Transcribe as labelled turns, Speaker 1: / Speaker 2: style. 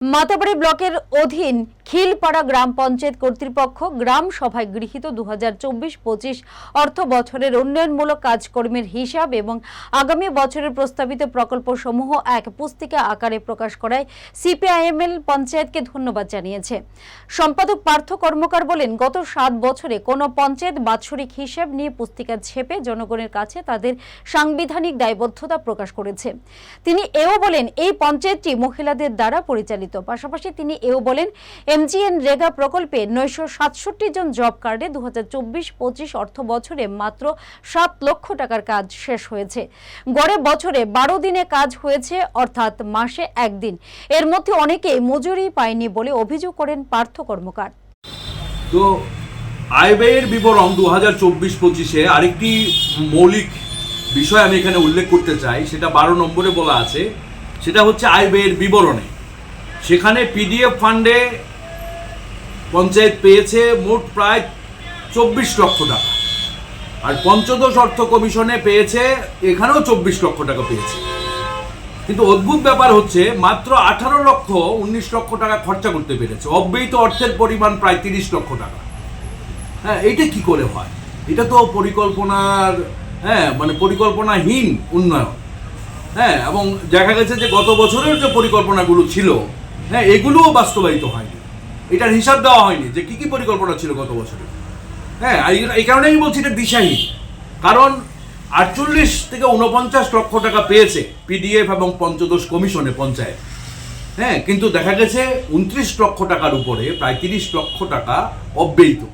Speaker 1: মাতাবাড়ি ব্লকের অধীন খিলপাড়া গ্রাম পঞ্চায়েত কর্তৃপক্ষ গ্রাম সভায় গৃহীত দু হাজার অর্থ বছরের উন্নয়নমূলক কাজকর্মের হিসাব এবং আগামী বছরের প্রস্তাবিত প্রকল্পসমূহ এক পুস্তিকা আকারে প্রকাশ করায় সিপিআইএমএল পঞ্চায়েতকে ধন্যবাদ জানিয়েছে। সম্পাদক পার্থ কর্মকার বলেন, গত সাত বছরে কোনো পঞ্চায়েত বাৎসরিক হিসাব নিয়ে পুস্তিকা ছেপে জনগণের কাছে তাদের সাংবিধানিক দায়বদ্ধতা প্রকাশ করেছে। তিনি এও বলেন, এই পঞ্চায়েতটি মহিলাদের দ্বারা পরিচালিত। পাশাপাশি তিনি এও বলেন এমজিএন রেগা প্রকল্পে নয়শো সাতষট্টি জন জব কার্ডে দু হাজার চব্বিশ পঁচিশ অর্থ বছরে মাত্র সাত লক্ষ টাকার কাজ শেষ হয়েছে। গড়ে বছরে বারো দিনে কাজ হয়েছে, অর্থাৎ মাসে একদিন। এর মধ্যে অনেকে মজুরি পায়নি বলে অভিযোগ করেন পার্থ কর্মকার।
Speaker 2: তো আয় ব্যয়ের বিবরণ দু হাজার চব্বিশ পঁচিশে আরেকটি মৌলিক বিষয় আমি এখানে উল্লেখ করতে চাই, সেটা বারো নম্বরে বলা আছে। সেটা হচ্ছে আয় ব্যয়ের বিবরণে। সেখানে পিডিএফ ফান্ডে পঞ্চায়েত পেয়েছে মোট প্রায় চব্বিশ লক্ষ টাকা। আর পঞ্চদশ অর্থ কমিশনে পেয়েছে, এখানেও চব্বিশ লক্ষ টাকা পেয়েছে। কিন্তু অদ্ভুত ব্যাপার হচ্ছে, মাত্র আঠারো লক্ষ উনিশ লক্ষ টাকা খরচা করতে পেরেছে। অব্যয়িত অর্থের পরিমাণ প্রায় তিরিশ লক্ষ টাকা। হ্যাঁ এটা কি করে হয়? এটা তো পরিকল্পনার হ্যাঁ মানে পরিকল্পনাহীন উন্নয়ন। হ্যাঁ এবং দেখা গেছে যে গত বছরের যে পরিকল্পনাগুলো ছিল হ্যাঁ এগুলোও বাস্তবায়িত হয়নি। এটার হিসাব দেওয়া হয়নি যে কী কী পরিকল্পনা ছিল গত বছরে। হ্যাঁ এই- কারণেই আমি বলছি এটা দিশাহীন কারণ আটচল্লিশ থেকে উনপঞ্চাশ লক্ষ টাকা পেয়েছে পিডিএফ এবং পঞ্চদশ কমিশনে পঞ্চায়েত। হ্যাঁ কিন্তু দেখা গেছে উনত্রিশ লক্ষ টাকার উপরে, প্রায় তিরিশ লক্ষ টাকা অব্যয়িত।